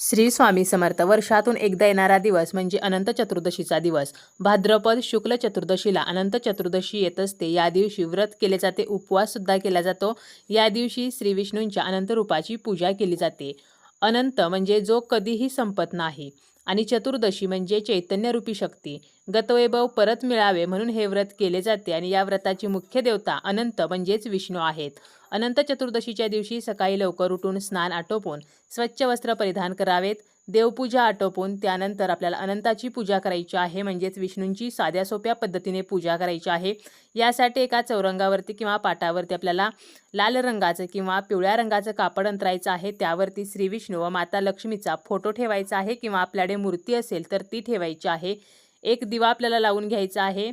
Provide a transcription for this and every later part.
श्री स्वामी समर्थ वर्षातून एकदा येणारा दिवस म्हणजे अनंत चतुर्दशीचा दिवस. भाद्रपद शुक्ल चतुर्दशीला अनंत चतुर्दशी येत असते. या दिवशी व्रत केले जाते उपवास सुद्धा केला जातो. या दिवशी श्री विष्णूंच्या अनंत रूपाची पूजा केली जाते. अनंत म्हणजे जो कधीही संपत नाही. आणि चतुर्दशी म्हणजे चैतन्यरूपी शक्ती. गतवैभव परत मिळावे म्हणून हे व्रत केले जाते आणि या व्रताची मुख्य देवता अनंत म्हणजेच विष्णू आहेत. अनंत चतुर्दशीच्या दिवशी सकाळी लवकर उठून स्नान आटोपून स्वच्छ वस्त्र परिधान करावेत. देवपूजा आटोपून त्यानंतर आपल्याला अनंताची पूजा करायची आहे म्हणजेच विष्णूंची साध्या सोप्या पद्धतीने पूजा करायची आहे. यासाठी एका चौरंगावरती किंवा पाटावरती आपल्याला लाल रंगाचं किंवा पिवळ्या रंगाचं कापड अंतरायचं आहे. त्यावरती श्री विष्णू व माता लक्ष्मीचा फोटो ठेवायचा आहे किंवा आपल्याकडे मूर्ती असेल तर ती ठेवायची आहे. एक दिवा आपल्याला लावून घ्यायचा आहे.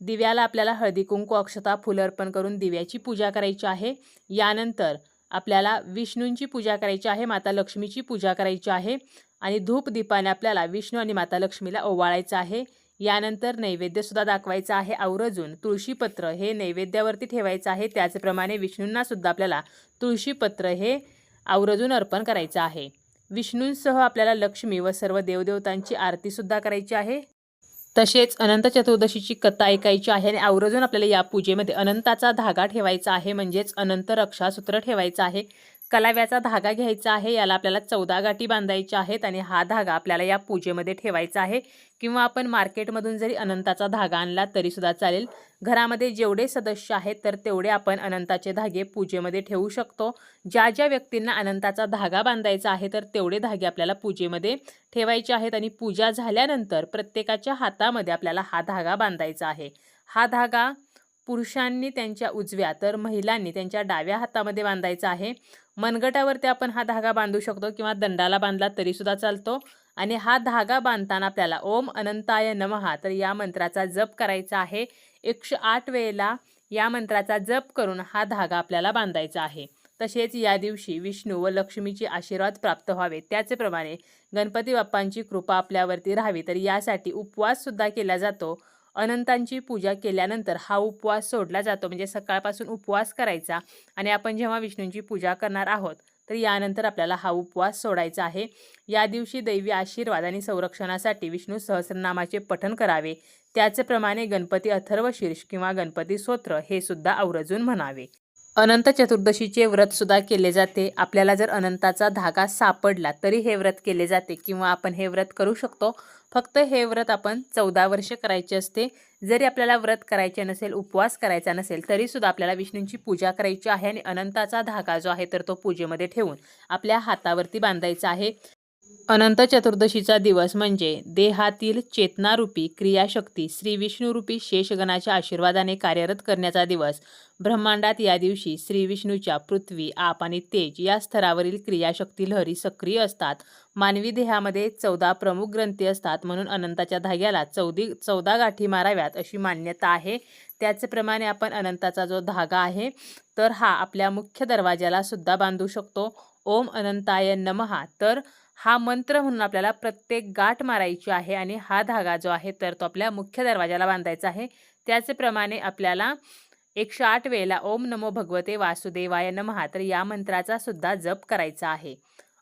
दिव्याला आपल्याला हळदी कुंकू अक्षता फुलं अर्पण करून दिव्याची पूजा करायची आहे. यानंतर आपल्याला विष्णूंची पूजा करायची आहे माता लक्ष्मीची पूजा करायची आहे आणि धूप दीपाने आपल्याला विष्णू आणि माता लक्ष्मीला ओवाळायचं आहे. यानंतर नैवेद्यसुद्धा दाखवायचं आहे. आवरजून तुळशीपत्र हे नैवेद्यावरती ठेवायचं आहे. त्याचप्रमाणे विष्णूंनासुद्धा आपल्याला तुळशीपत्र हे आवरजून अर्पण करायचं आहे. विष्णूंसह आपल्याला लक्ष्मी व सर्व देवदेवतांची आरतीसुद्धा करायची आहे. तसेच अनंत चतुर्दशीची कथा ऐकायची आहे आणि आवर्जून आपल्याला या पूजेमध्ये अनंताचा धागा ठेवायचा आहे. म्हणजेच अनंत रक्षासूत्र ठेवायचं आहे. कलाव्याचा धागा घ्यायचा आहे याला आपल्याला चौदा गाठी बांधायच्या आहेत आणि हा धागा आपल्याला या पूजेमध्ये ठेवायचा आहे. किंवा आपण मार्केटमधून जरी अनंताचा धागा आणला तरीसुद्धा चालेल. घरामध्ये जेवढे सदस्य आहेत तर तेवढे आपण अनंताचे धागे पूजेमध्ये ठेवू शकतो. ज्या ज्या व्यक्तींना अनंताचा धागा बांधायचा आहे तर तेवढे धागे आपल्याला पूजेमध्ये ठेवायचे आहेत. आणि पूजा झाल्यानंतर प्रत्येकाच्या हातामध्ये आपल्याला हा धागा बांधायचा आहे. हा धागा पुरुषांनी त्यांच्या उजव्या तर महिलांनी त्यांच्या डाव्या हातामध्ये बांधायचा आहे. मनगटावरती आपण हा धागा बांधू शकतो किंवा दंडाला बांधला तरीसुद्धा चालतो. आणि हा धागा बांधताना आपल्याला ओम अनंताय नमहा तर या मंत्राचा जप करायचा आहे. एकशे आठ वेळेला या मंत्राचा जप करून हा धागा आपल्याला बांधायचा आहे. तसेच या दिवशी विष्णू व लक्ष्मीचे आशीर्वाद प्राप्त व्हावे. त्याचप्रमाणे गणपती बाप्पांची कृपा आपल्यावरती राहावी. तर यासाठी उपवाससुद्धा केला जातो. अनंतांची पूजा केल्यानंतर हा उपवास सोडला जातो. म्हणजे सकाळपासून उपवास करायचा आणि आपण जेव्हा विष्णूंची पूजा करणार आहोत तर यानंतर आपल्याला हा उपवास सोडायचा आहे. या दिवशी दैवी आशीर्वाद आणि संरक्षणासाठी विष्णू सहस्रनामाचे पठण करावे. त्याचप्रमाणे गणपती अथर्व शीर्ष किंवा गणपती स्तोत्र हे सुद्धा आवर्जून म्हणावे. अनंत चतुर्दशीचे व्रत सुद्धा केले जाते. आपल्याला जर अनंताचा धागा सापडला तरी हे व्रत केले जाते किंवा आपण हे व्रत करू शकतो. फक्त हे व्रत आपण चौदा वर्ष करायचे असते. जरी आपल्याला व्रत करायचे नसेल उपवास करायचा नसेल तरीसुद्धा आपल्याला विष्णूंची पूजा करायची आहे आणि अनंताचा धागा जो आहे तर तो पूजेमध्ये ठेवून आपल्या हातावरती बांधायचा आहे. अनंत चतुर्दशीचा दिवस म्हणजे देहातील चेतनारूपी क्रियाशक्ती श्री विष्णुरूपी शेषगणाच्या आशीर्वादाने कार्यरत करण्याचा दिवस. ब्रह्मांडात या दिवशी श्री विष्णूच्या पृथ्वी आप आणि तेज या स्तरावरील क्रियाशक्ती लहरी सक्रिय असतात. मानवी देहामध्ये चौदा प्रमुख ग्रंथी असतात म्हणून अनंताच्या धाग्याला चौदी चौदा गाठी माराव्यात अशी मान्यता आहे. त्याचप्रमाणे आपण अनंताचा जो धागा आहे तर हा आपल्या मुख्य दरवाजाला सुद्धा बांधू शकतो. ओम अनंताय नमहा तर हा मंत्र म्हणून आपल्याला प्रत्येक गाठ मारायची आहे आणि हा धागा जो आहे तर तो आपल्या मुख्य दरवाजाला बांधायचा आहे. त्याचप्रमाणे आपल्याला एकशे आठ वेळेला ओम नमो भगवते वासुदेवाय नमहा तर या मंत्राचा सुद्धा जप करायचा आहे.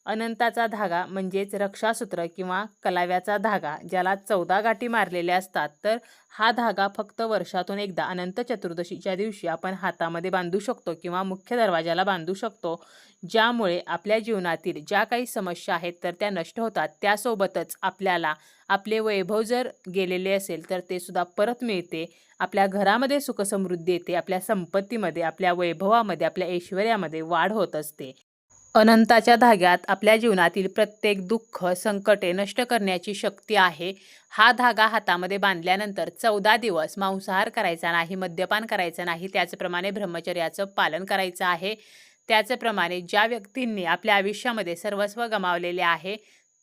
अनंताचा धागा म्हणजेच रक्षासूत्र किंवा कलाव्याचा धागा ज्याला चौदा गाठी मारलेल्या असतात. तर हा धागा फक्त वर्षातून एकदा अनंत चतुर्दशीच्या दिवशी आपण हातामध्ये बांधू शकतो किंवा मुख्य दरवाजाला बांधू शकतो. ज्यामुळे आपल्या जीवनातील ज्या काही समस्या आहेत तर त्या नष्ट होतात. त्यासोबतच आपल्याला आपले वैभव जर गेलेले असेल तर ते सुद्धा परत मिळते. आपल्या घरामध्ये सुखसमृद्धी येते आपल्या संपत्तीमध्ये आपल्या वैभवामध्ये आपल्या ऐश्वर्यामध्ये वाढ होत असते. अनंताच्या धाग्यात आपल्या जीवनातील प्रत्येक दुःख संकटे नष्ट करण्याची शक्ती आहे. हा धागा हातामध्ये बांधल्यानंतर चौदा दिवस मांसाहार करायचा नाही मद्यपान करायचं नाही त्याचप्रमाणे ब्रह्मचर्याचं पालन करायचं आहे. त्याचप्रमाणे ज्या व्यक्तींनी आपल्या आयुष्यामध्ये सर्वस्व गमावलेले आहे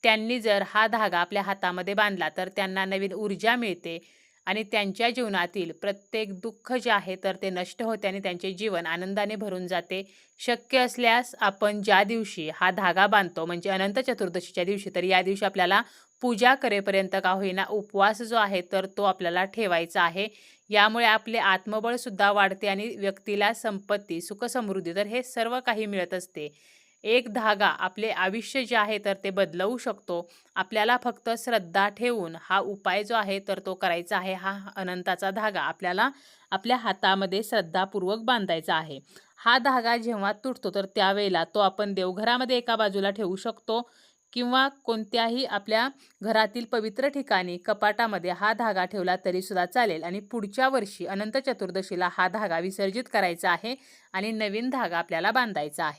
त्यांनी जर हा धागा आपल्या हातामध्ये बांधला तर त्यांना नवीन ऊर्जा मिळते. आणि त्यांच्या जीवनातील प्रत्येक दुःख जे आहे तर ते नष्ट होते आणि त्यांचे जीवन आनंदाने भरून जाते. शक्य असल्यास आपण ज्या दिवशी हा धागा बांधतो म्हणजे अनंत चतुर्दशीच्या दिवशी तर या दिवशी आपल्याला पूजा करेपर्यंत का होईना उपवास जो आहे तर तो आपल्याला ठेवायचा आहे. यामुळे आपले आत्मबळसुद्धा वाढते आणि व्यक्तीला संपत्ती सुखसमृद्धी तर हे सर्व काही मिळत असते. एक धागा आपले आयुष्य जे आहे तर ते बदलवू शकतो. आपल्याला फक्त श्रद्धा ठेवून हा उपाय जो आहे तर तो करायचा आहे. हा अनंताचा धागा आपल्याला आपल्या हातामध्ये श्रद्धापूर्वक बांधायचा आहे. हा धागा जेव्हा तुटतो तर त्यावेळेला तो आपण देवघरामध्ये एका बाजूला ठेवू शकतो किंवा कोणत्याही आपल्या घरातील पवित्र ठिकाणी कपाटामध्ये हा धागा ठेवला तरीसुद्धा चालेल. आणि पुढच्या वर्षी अनंत चतुर्दशीला हा धागा विसर्जित करायचा आहे आणि नवीन धागा आपल्याला बांधायचा आहे.